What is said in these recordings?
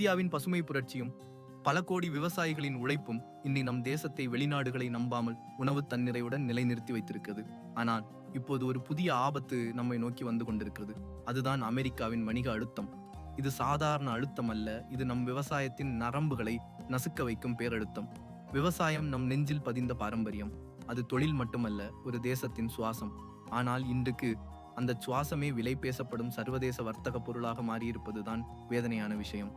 இந்தியாவின் பசுமை புரட்சியும் பல கோடி விவசாயிகளின் உழைப்பும் இன்னி நம் தேசத்தை வெளிநாடுகளை நம்பாமல் உணவு தன்னிறையுடன் நிலைநிறுத்தி வைத்திருக்கிறது. ஆனால் இப்போது ஒரு புதிய ஆபத்து நம்மை நோக்கி வந்து கொண்டிருக்கிறது. அதுதான் அமெரிக்காவின் வணிக அழுத்தம். இது சாதாரண அழுத்தம் அல்ல இது நம் விவசாயத்தின் நரம்புகளை நசுக்க வைக்கும் பேரழுத்தம். விவசாயம் நம் நெஞ்சில் பதிந்த பாரம்பரியம். அது தொழில் மட்டுமல்ல ஒரு தேசத்தின் சுவாசம். ஆனால் இன்றுக்கு அந்த சுவாசமே விலை பேசப்படும் சர்வதேச வர்த்தக பொருளாக மாறியிருப்பதுதான் வேதனையான விஷயம்.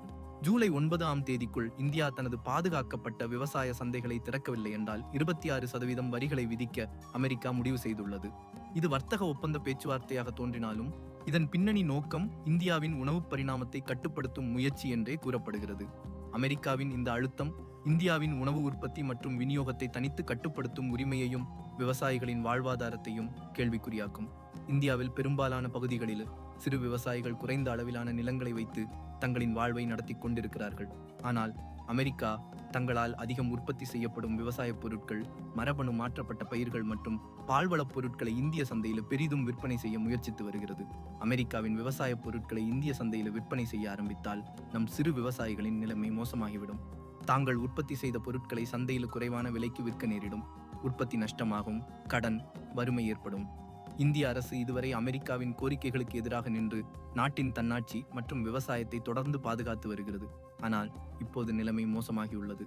ஜூலை ஒன்பதாம் தேதிக்குள் இந்தியா தனது பாதுகாக்கப்பட்ட விவசாய சந்தைகளை திறக்கவில்லை என்றால் இருபத்தி ஆறு சதவீதம் வரிகளை விதிக்க அமெரிக்கா முடிவு செய்துள்ளது. இது வர்த்தக ஒப்பந்த பேச்சுவார்த்தையாக தோன்றினாலும் இதன் பின்னணி நோக்கம் இந்தியாவின் உணவு பரிணாமத்தை கட்டுப்படுத்தும் முயற்சி என்றே கூறப்படுகிறது. அமெரிக்காவின் இந்த அழுத்தம் இந்தியாவின் உணவு உற்பத்தி மற்றும் விநியோகத்தை தனித்து கட்டுப்படுத்தும் உரிமையையும் விவசாயிகளின் வாழ்வாதாரத்தையும் கேள்விக்குறியாக்கும். இந்தியாவில் பெரும்பாலான பகுதிகளில் சிறு விவசாயிகள் குறைந்த அளவிலான நிலங்களை வைத்து தங்களின் வாழ்வை நடத்தி கொண்டிருக்கிறார்கள். ஆனால் அமெரிக்கா தங்களால் அதிகம் உற்பத்தி செய்யப்படும் விவசாயப் பொருட்கள் மரபணு மாற்றப்பட்ட பயிர்கள் மற்றும் பால்வளப் பொருட்களை இந்திய சந்தையில் பெரிதும் விற்பனை செய்ய முயற்சித்து வருகிறது. அமெரிக்காவின் விவசாயப் பொருட்களை இந்திய சந்தையில் விற்பனை செய்ய ஆரம்பித்தால் நம் சிறு விவசாயிகளின் நிலைமை மோசமாகிவிடும். தாங்கள் உற்பத்தி செய்த பொருட்களை சந்தையில் குறைவான விலைக்கு விற்க நேரிடும். உற்பத்தி நஷ்டமாகும் கடன் வறுமை ஏற்படும். இந்திய அரசு இதுவரை அமெரிக்காவின் கோரிக்கைகளுக்கு எதிராக நின்று நாட்டின் தன்னாட்சி மற்றும் விவசாயத்தை தொடர்ந்து பாதுகாத்து வருகிறது. ஆனால் இப்போது நிலைமை மோசமாகியுள்ளது.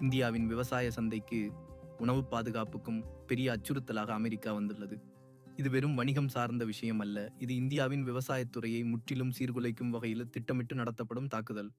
இந்தியாவின் விவசாய சந்தைக்கு உணவு பாதுகாப்புக்கும் பெரிய அச்சுறுத்தலாக அமெரிக்கா வந்துள்ளது. இது வெறும் வணிகம் சார்ந்த விஷயம் அல்ல. இது இந்தியாவின் விவசாயத்துறையை முற்றிலும் சீர்குலைக்கும் வகையில் திட்டமிட்டு நடத்தப்படும் தாக்குதல்.